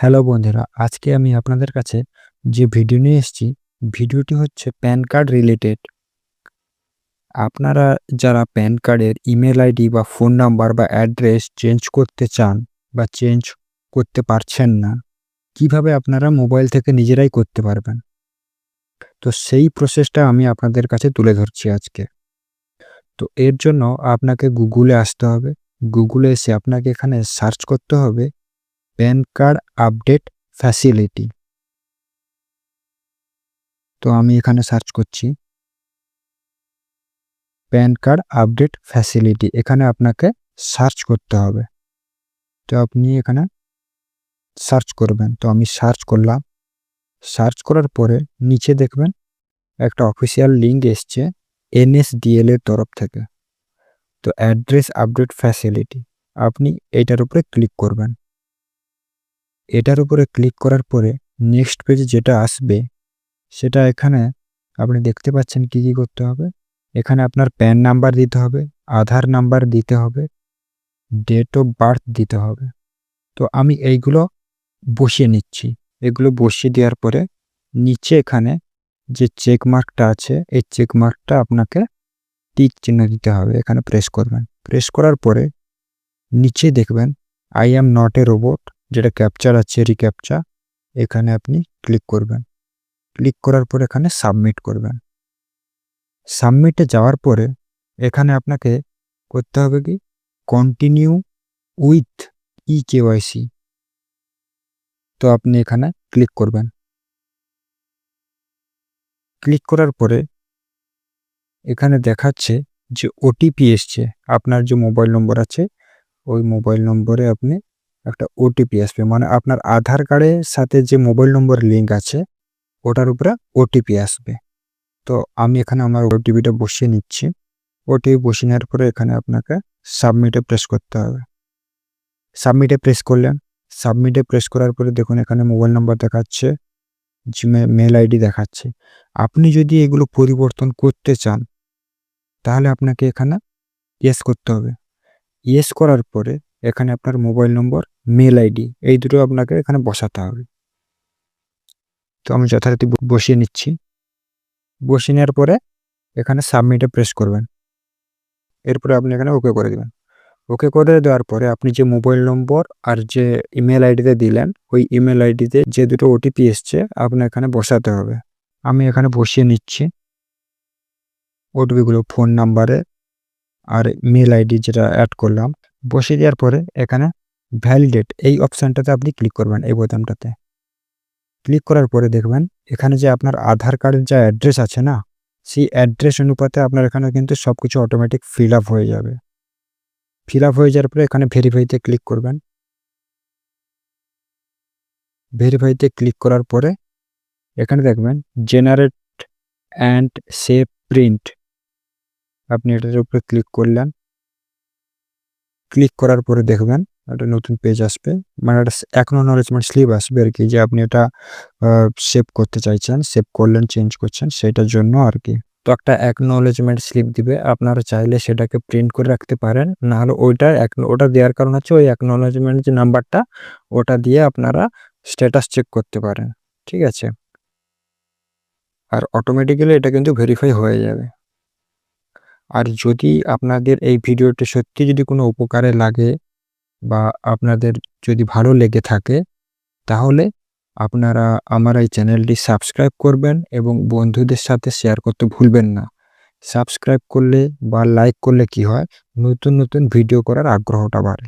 Hello বন্ধুরা, আজকে আমি আপনাদের কাছে যে ভিডিও নিয়ে এসেছি, ভিডিওটি হচ্ছে প্যান কার্ড রিলেটেড। আপনারা যারা প্যান কার্ডের ইমেল আইডি বা ফোন নাম্বার বা অ্যাড্রেস চেঞ্জ করতে চান বা চেঞ্জ করতে পারছেন না, কীভাবে আপনারা মোবাইল থেকে নিজেরাই করতে পারবেন? তো সেই প্রসেসটা আমি আপনাদের কাছে তুলে ধরছি আজকে। তো এর জন্য আপনাকে গুগলে আসতে হবে। গুগলে এসে আপনাকে এখানে সার্চ করতে হবে প্যান কার্ড আপডেট ফ্যাসিলিটি। তো আমি এখানে সার্চ করছি। প্যান কার্ড আপডেট ফ্যাসিলিটি, এখানে আপনাকে সার্চ করতে হবে। তো আপনি এখানে সার্চ করবেন। তো আমি সার্চ করলাম। সার্চ করার পরে নিচে দেখবেন একটা অফিসিয়াল লিঙ্ক এসছে এনএসডিএল এর তরফ থেকে। তো অ্যাড্রেস আপডেট ফ্যাসিলিটি, আপনি এইটার উপরে ক্লিক করবেন। এটার উপরে ক্লিক করার পরে নেক্সট পেজে যেটা আসবে, সেটা এখানে আপনি দেখতে পাচ্ছেন কি কি করতে হবে। এখানে আপনার প্যান নাম্বার দিতে হবে, আধার নাম্বার দিতে হবে ডেট অফ বার্থ দিতে হবে। তো আমি এইগুলো বসিয়ে নিচ্ছি। এগুলো বসিয়ে দেওয়ার পরে নিচে এখানে যে চেক মার্কটা আছে, এই চেক মার্কটা আপনাকে টিক চিহ্ন দিতে হবে। এখানে প্রেস করবেন। প্রেস করার পরে নিচে দেখবেন I am not a robot যেটা ক্যাপচার আছে রিক্যাপচা এখানে আপনি ক্লিক করবেন। ক্লিক করার পর এখানে সাবমিট করবেন। সাবমিটে যাওয়ার পরে এখানে আপনাকে করতে হবে কি? কন্টিনিউ উইথ ই কেওয়াইসি তো আপনি এখানে ক্লিক করবেন। ক্লিক করার পরে এখানে দেখাচ্ছে যে ওটিপি এসছে। আপনার যে মোবাইল নম্বর আছে, ওই মোবাইল নম্বরে আপনি একটা ওটিপি আসবে। মানে আপনার আধার কার্ডের সাথে যে মোবাইল নম্বর লিঙ্ক আছে, ওটার উপরে ওটিপি আসবে। তো আমি এখানে আমার ওটিপিটা বসিয়ে নিচ্ছি। ওটিপি বসিয়ে নেওয়ার পরে এখানে আপনাকে সাবমিটে প্রেস করতে হবে। সাবমিটে প্রেস করলেন। সাবমিটে প্রেস করার পরে দেখুন এখানে মোবাইল নাম্বার দেখাচ্ছে জিমে মেল আইডি দেখাচ্ছে। আপনি যদি এগুলো পরিবর্তন করতে চান, তাহলে আপনাকে এখানে ইয়েস করতে হবে। ইয়েস করার পরে এখানে আপনার মোবাইল নম্বর মেল আইডি, এই দুটো আপনাকে এখানে বসাতে হবে। তো আমি যথারীতি বসিয়ে নিচ্ছি। বসিয়ে নেওয়ার পরে এখানে সাবমিটে প্রেস করবেন। এরপরে আপনি এখানে ওকে করে দেবেন। ওকে করে দেওয়ার পরে আপনি যে মোবাইল নম্বর আর যে ইমেল আইডিতে দিলেন, ওই ইমেল আইডিতে যে দুটো ওটিপি এসছে আপনার এখানে বসাতে হবে। আমি এখানে বসিয়ে নিচ্ছি। ওটিপিগুলো ফোন নাম্বারে আর মেল আইডি যেটা অ্যাড করলাম। বসিয়ে দেওয়ার পরে এখানে ভ্যালিডেট এই অপশানটাতে আপনি ক্লিক করবেন এই বোতামটাতে। ক্লিক করার পরে দেখবেন এখানে যে আপনার আধার কার্ডের যা অ্যাড্রেস আছে না, সেই অ্যাড্রেস অনুপাতে আপনার এখানে কিন্তু সব কিছু অটোমেটিক ফিল আপ হয়ে যাবে। ফিল আপ হয়ে যাওয়ার পরে এখানে ভেরিফাইতে ক্লিক করবেন। ভেরিফাইতে ক্লিক করার পরে এখানে দেখবেন জেনারেট অ্যান্ড সেভ প্রিন্ট আপনি এটার উপরে ক্লিক করলেন। ক্লিক করার পরে দেখবেন একটা নতুন পেজ আসবে। মানে একটা অ্যাকনোনলেজমেন্ট স্লিপ আসবে আর কি যে আপনি এটা সেভ করতে চাইছেন সেভ করলেন চেঞ্জ করছেন, সেটার জন্য আর কি। তো একটা অ্যাকনোলেজমেন্ট স্লিপ দিবে। আপনারা চাইলে সেটাকে প্রিন্ট করে রাখতে পারেন। নাহলে ওইটা ওটা দেওয়ার কারণ হচ্ছে ওই অ্যাকনোলেজমেন্ট যে নাম্বারটা ওটা দিয়ে আপনারা স্ট্যাটাস চেক করতে পারেন। ঠিক আছে? আর অটোমেটিক্যালি এটা কিন্তু ভেরিফাই হয়ে যাবে। আর যদি আপনাদের এই ভিডিওটি সত্যি যদি কোনো উপকারে লাগে বা আপনাদের যদি ভালো লেগে থাকে, তাহলে আপনারা আমার এই চ্যানেলটি সাবস্ক্রাইব করবেন এবং বন্ধুদের সাথে শেয়ার করতে ভুলবেন না। সাবস্ক্রাইব করলে বা লাইক করলে কি হয়? নতুন নতুন ভিডিও করার আগ্রহটা বাড়ে।